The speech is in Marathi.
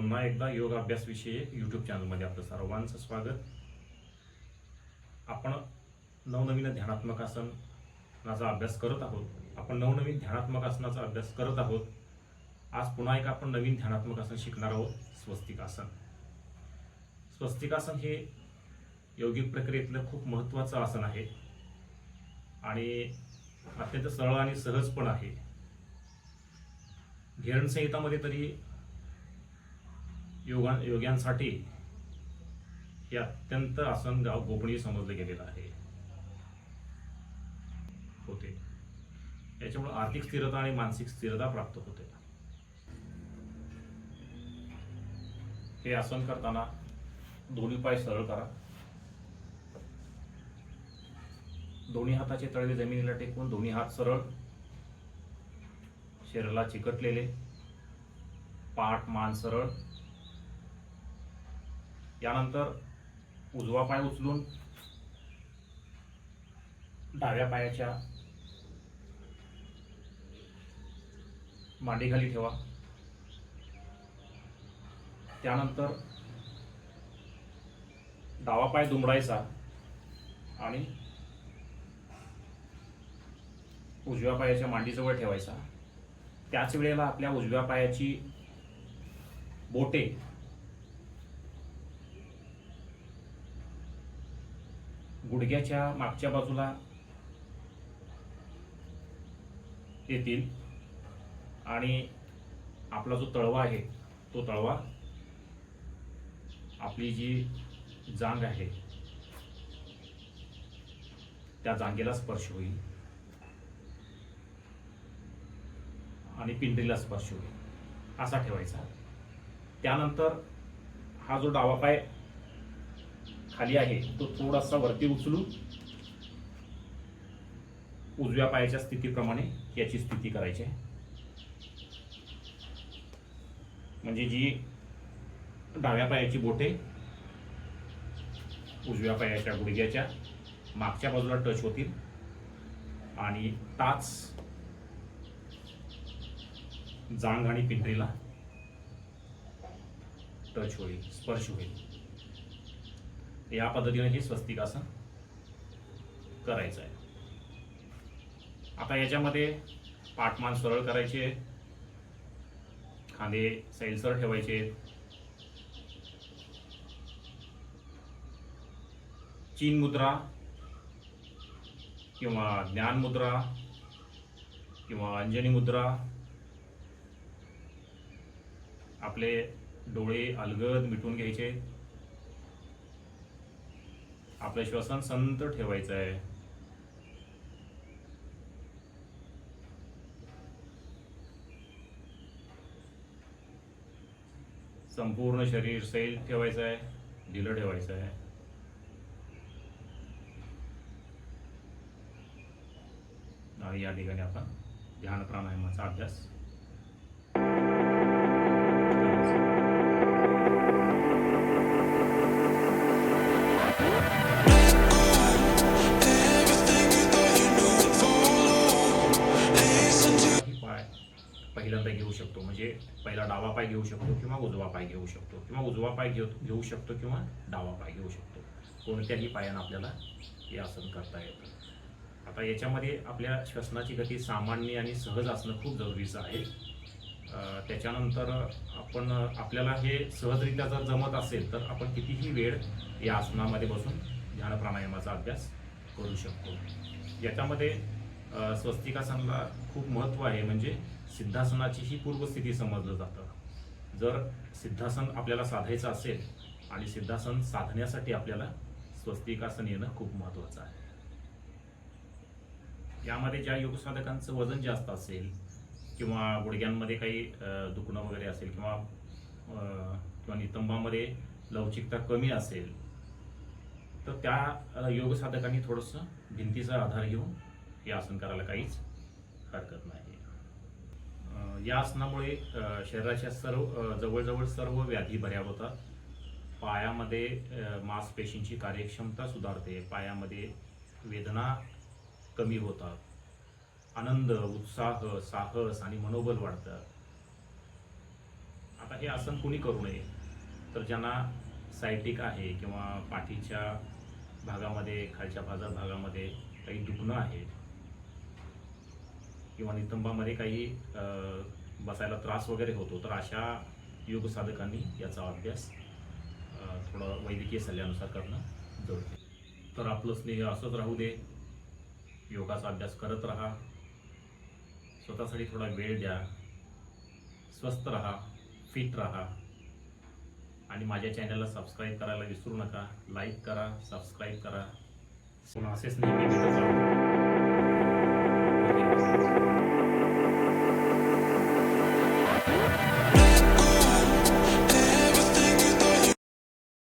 पुन्हा एकदा योग अभ्यास विषयी यूट्यूब चॅनलमध्ये आपलं सर्वांचं स्वागत. आपण नवनवीन ध्यानात्मक आसनाचा अभ्यास करत आहोत. आपण नवनवीन ध्यानात्मक आसनाचा अभ्यास करत आहोत. आज पुन्हा एक आपण नवीन ध्यानात्मक आसन शिकणार आहोत स्वस्तिकासन. स्वस्तिकासन हे यौगिक प्रक्रियेतलं खूप महत्त्वाचं आसन आहे. आणि अत्यंत सरळ आणि सहज पण आहे. घेरणसंहितामध्ये तरी योगा योग्यांसाठी हे अत्यंत आसन गाव गोपनीय समजलं गेलेलं आहे. होते. याच्यामुळे आर्थिक स्थिरता आणि मानसिक स्थिरता प्राप्त होते. हे आसन करताना दोन्ही पाय सरळ करा. दोन्ही हाताचे तळवे जमिनीला टेकून दोन्ही हात सरळ. शरीराला चिकटलेले. पाठ मान सरळ. यानंतर उजवा पाय उचलून डाव्या पायाच्या मांडीखाली ठेवा. त्यानंतर डावा पाय दुमडायचा आणि उजव्या पायाच्या मांडीजवळ ठेवायचा. त्याच वेळेला आपल्या उजव्या पायाची बोटे गुडघ्याच्या मागच्या बाजूला येतील. आणि आपला जो तळवा आहे तो तळवा आपली जी जांग आहे त्या जांगेला स्पर्श होईल. आणि पिंडीला स्पर्श होईल. असा ठेवायचा. त्यानंतर हा जो डावा पाय खाली आहे. तो थोडासा वरती उचलून उजव्या पायाच्या स्थितीप्रमाणे याची स्थिती करायची आहे. म्हणजे जी डाव्या पायाची बोटे उजव्या पायाच्या गुडघ्याच्या मागच्या बाजूला टच होतील. आणि टाच जांग आणि पिंढरीला टच होईल स्पर्श होईल. या पद्धतीने हे स्वस्तिकासन करायचं आहे. आता याच्यामध्ये पाठमान सरळ करायचे खांदे सैलसर ठेवायचे चीन मुद्रा किंवा ज्ञान मुद्रा किंवा अंजनी मुद्रा आपले डोळे अलगद मिटून घ्यायचे. आपलं श्वसन संत ठेवायचं आहे. संपूर्ण शरीर सैल ठेवायचं आहे ढिलं ठेवायचं आहे. आणि या ठिकाणी आपण ध्यान प्राणायामाचा अभ्यास म्हणजे पहिला डावा पाय घेऊ शकतो किंवा उजवा पाय घेऊ शकतो किंवा उजवा पाय घेऊ घेऊ शकतो किंवा डावा पाय घेऊ शकतो. कोणत्याही पायानं आपल्याला हे आसन करता येतं. आता याच्यामध्ये आपल्या श्वसनाची गती सामान्य आणि सहज असणं खूप जरुरीचं आहे. त्याच्यानंतर आपण आपल्याला हे सहजरित्या जर जमत असेल तर आपण कितीही वेळ या आसनामध्ये बसून ध्यान प्राणायामाचा अभ्यास करू शकतो. याच्यामध्ये स्वस्तिकासनला स्वस्तिकासनाला खूप महत्त्व आहे. म्हणजे सिद्धासनाची ही पूर्वस्थिती समजलं जातं. जर सिद्धासन आपल्याला साधायचं असेल आणि सिद्धासन साधण्यासाठी आपल्याला स्वस्तिकासन येणं खूप महत्त्वाचं आहे. यामध्ये ज्या योगसाधकांचं वजन जास्त असेल किंवा गुडघ्यांमध्ये काही दुखणं वगैरे असेल किंवा किंवा नितंबामध्ये लवचिकता कमी असेल तर त्या योगसाधकांनी थोडंसं भिंतीचा आधार घेऊन हे आसन करायला काहीच हरकत नाही. या आसनामुळे शरीराच्या सर्व जवळजवळ सर्व व्याधी बऱ्या होतात. पायामध्ये मांसपेशींची कार्यक्षमता सुधारते. पायामध्ये वेदना कमी होतात. आनंद उत्साह साहस आणि मनोबल वाढतं. आता हे आसन कुणी करू नये? तर ज्यांना सायटिक आहे किंवा पाठीच्या भागामध्ये खालच्या बाजार भागामध्ये काही दुखणं आहे किंवा नितंबामध्ये काही बसायला त्रास वगैरे होतो तर अशा योग साधकांनी याचा अभ्यास थोडं वैद्यकीय सल्ल्यानुसार करणं जरुरी तर आपलं स्नेह असंच राहू दे. योगाचा अभ्यास करत राहा. स्वतःसाठी थोडा वेळ द्या. स्वस्थ राहा. फिट राहा. आणि माझ्या चॅनलला सबस्क्राईब करायला विसरू नका. लाईक करा सबस्क्राईब करा. पुन्हा असेच नेहमी भेटत राहू.